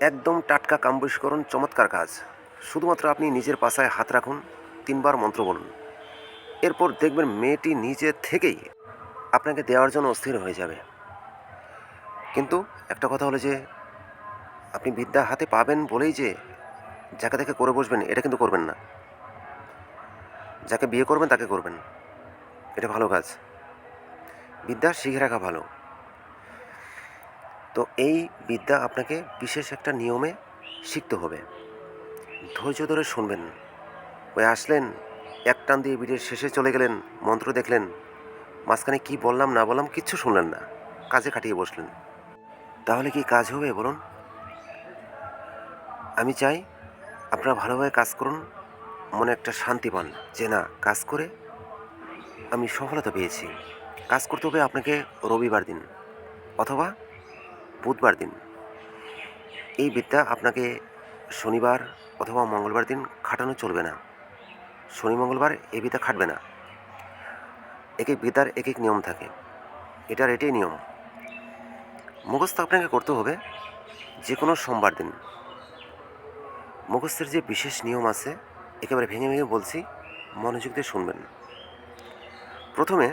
একদম টাটকা কাম্বুষকরণ চমৎকার কাজ। শুধুমাত্র আপনি নিজের পাশায় হাত রাখুন, তিনবার মন্ত্র বলুন। এরপর দেখবেন মেয়েটি নিজে থেকেই আপনাকে দেওয়ার জন্য অস্থির হয়ে যাবে। কিন্তু একটা কথা হলো যে, আপনি বিদ্যা হাতে পাবেন বলেই যে, যাকে দেখে করে বসবেন, এটা কিন্তু করবেন না। যাকে বিয়ে করবেন, তাকে করবেন। এটা ভালো কাজ। বিদ্যা শিখে রাখা ভালো। তো এই বিদ্যা আপনাকে বিশেষ একটা নিয়মে শিখতে হবে। ধৈর্য ধরে শুনবেন। ওই আসলেন, এক টান দিয়ে ভিডিওর শেষে চলে গেলেন, মন্ত্র দেখলেন, মাঝখানে কি বললাম, না বললাম কিচ্ছু শুনলেন না, কাজে কাটিয়ে বসলেন। তাহলে কি কাজ হবে বলুন? আমি চাই আপনারা ভালোভাবে কাজ করুন, মনে একটা শান্তি পান যে না, কাজ করে আমি সফলতা পেয়েছি। কাজ করতে হবে আপনাকে রবিবার দিন, অথবা বুধবার দিন। এই বিদ্যা আপনাকে শনিবার অথবা মঙ্গলবার দিন খাটানো চলবে না। শনি মঙ্গলবার এই বিদ্যা খাটবে না। এক এক বিদ্যার এক এক নিয়ম থাকে। এটার এটাই নিয়ম। মুখস্থ আপনাকে করতে হবে যে কোনো সোমবার দিন। মুখস্থের যে বিশেষ নিয়ম আছে, একেবারে ভেঙে ভেঙে বলছি, মনোযোগ দিয়ে শুনবেন। প্রথমে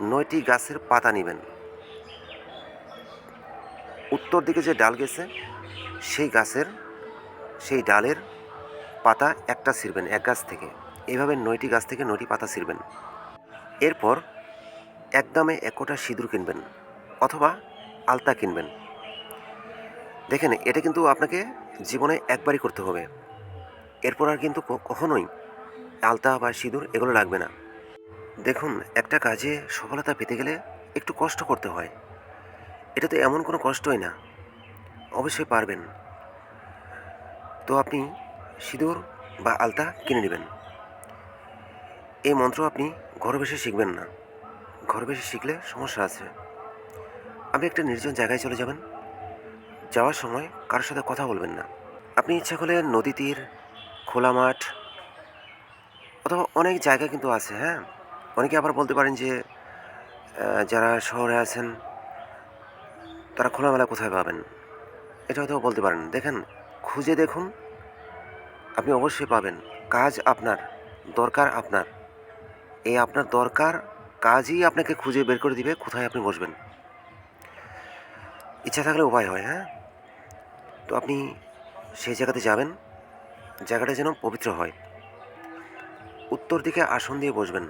নয়টি গাছের পাতা নেবেন। উত্তর দিকে যে ডাল গেছে, সেই গাছের, সেই ডালের পাতা একটা ছিঁড়বেন, এক গাছ থেকে। এইভাবে নয়টি গাছ থেকে নয়টি পাতা ছিঁড়বেন। এরপর এক দামে এক কোটা সিঁদুর কিনবেন অথবা আলতা কিনবেন। দেখেন, এটা কিন্তু আপনাকে জীবনে একবারই করতে হবে। এরপর আর কিন্তু কখনোই আলতা বা সিঁদুর এগুলো লাগবে না। দেখুন, একটা কাজে সফলতা পেতে গেলে একটু কষ্ট করতে হয়। এটা তো এমন কোনো কষ্টই না। অবশ্যই পারবেন। তো আপনি সিঁদুর বা আলতা কিনে নেবেন। এই মন্ত্র আপনি ঘরে বসে শিখবেন না। ঘরে বসে শিখলে সমস্যা আছে। আপনি একটা নির্জন জায়গায় চলে যাবেন। যাওয়ার সময় কারোর সাথে কথা বলবেন না। আপনি ইচ্ছা করলে নদী তীর, খোলা মাঠ অথবা অনেক জায়গা কিন্তু আছে হ্যাঁ? অনেকে আবার বলতে পারেন যে যারা শহরে আছেন তারা খোলামেলা কোথায় পাবেন? এটা হয়তো বলতে পারেন। দেখেন, খুঁজে দেখুন। আপনি অবশ্যই পাবেন। কাজ আপনার, দরকার আপনার। এই আপনার দরকার, কাজই আপনাকে খুঁজে বের করে দিবে কোথায় আপনি বসবেন। ইচ্ছা থাকলে উপায় হয় হ্যাঁ? তো আপনি সেই জায়গাতে যাবেন। জায়গাটা যেন পবিত্র হয়। উত্তর দিকে আসন দিয়ে বসবেন।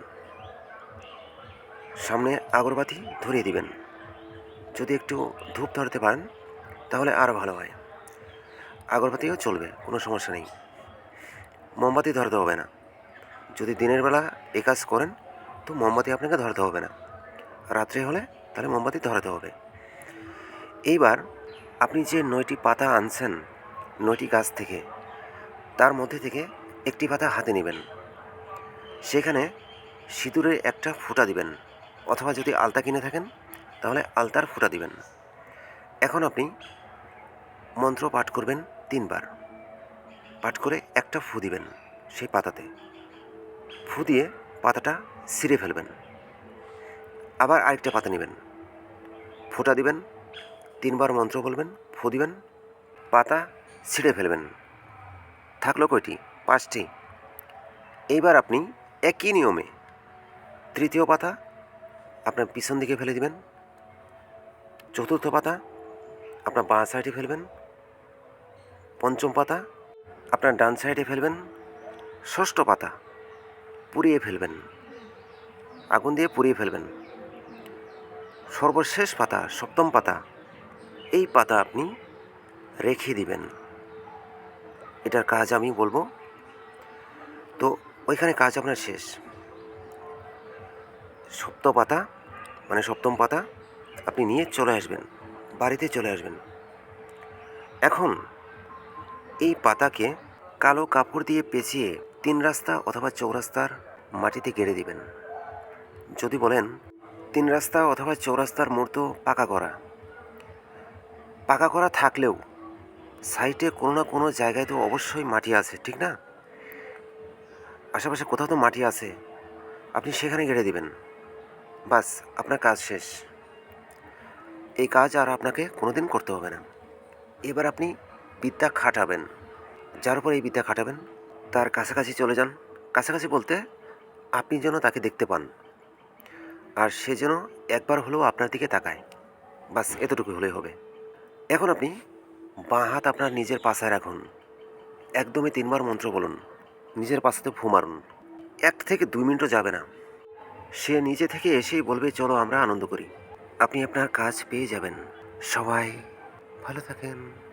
সামনে আগরবাতি ধরিয়ে দিবেন। যদি একটু ধূপ ধরতে পারেন, তাহলে আরও ভালো হয়। আগরবাতিও চলবে, কোনো সমস্যা নেই। মোমবাতি ধরতে হবে না। যদি দিনের বেলা এ কাজ করেন, তো মোমবাতি আপনাকে ধরতে হবে না। রাত্রে হলে তাহলে মোমবাতি ধরাতে হবে। এইবার আপনি যে নয়টি পাতা আনছেন, নয়টি গাছ থেকে, তার মধ্যে থেকে একটি পাতা হাতে নেবেন। সেখানে সিঁদুরের একটা ফুটা দিবেন, অথবা যদি আলতা কিনে থাকেন তাহলে আলতার ফুটা দিবেন এখন আপনি মন্ত্র পাঠ করবেন তিনবার। পাঠ করে একটা ফু দিবেন সেই পাতাতে। ফু দিয়ে পাতাটা ছিঁড়ে ফেলবেন। আবার আরেকটা পাতা নেবেন। ফোঁটা দিবেন, তিনবার মন্ত্র বলবেন, ফু দিবেন, পাতা ছিঁড়ে ফেলবেন। থাকল কয়টি? পাঁচটি। এইবার আপনি একই নিয়মে তৃতীয় পাতা আপনার পিছন দিকে ফেলে দিবেন চতুর্থ পাতা, আপনার বাঁ সাইডে ফেলবেন। পঞ্চম পাতা, আপনার ডান সাইডে ফেলবেন। ষষ্ঠ পাতা, পুড়িয়ে ফেলবেন। আগুন দিয়ে পুড়িয়ে ফেলবেন। সর্বশেষ পাতা, সপ্তম পাতা, এই পাতা আপনি রেখে দিবেন। এটার কাজ আমি বলব। তো, ওইখানে কাজ আপনার শেষ। সপ্ত পাতা মানে সপ্তম পাতা আপনি নিয়ে চলে আসবেন, বাড়িতে চলে আসবেন। এখন এই পাতাকে কালো কাপড় দিয়ে পেঁচিয়ে তিন রাস্তা অথবা চৌরাস্তার মাটিতে গেড়ে দিবেন। যদি বলেন, তিন রাস্তা অথবা চৌরাস্তার মূর্ত পাকা করা। পাকা করা থাকলেও সাইটে কোনো না কোনো জায়গায় তো অবশ্যই মাটি আছে, ঠিক না? আশেপাশে কোথাও তো মাটি আছে, আপনি সেখানে গেড়ে দিবেন। বাস, আপনার কাজ শেষ। এই কাজ আর আপনাকে কোনোদিন করতে হবে না। এবার আপনি বিদ্যা খাটাবেন। যার উপর এই বিদ্যা খাটাবেন, তার কাছাকাছি চলে যান। কাছাকাছি বলতে আপনি যেন তাকে দেখতে পান। আর সে যেন একবার হলেও আপনার দিকে তাকায়। বাস এতটুকু হলেই হবে। এখন আপনি বাঁ হাত আপনার নিজের পাশায় রাখুন। একদমই তিনবার মন্ত্র বলুন। নিজের পাশাতে ফু মারুন। এক থেকে দুই মিনিটও যাবে না। সে নিজে থেকে এসেই বলবে, চলো আমরা আনন্দ করি। আপনি আপনার কাজ পেয়ে যাবেন। সবাই ভালো থাকেন।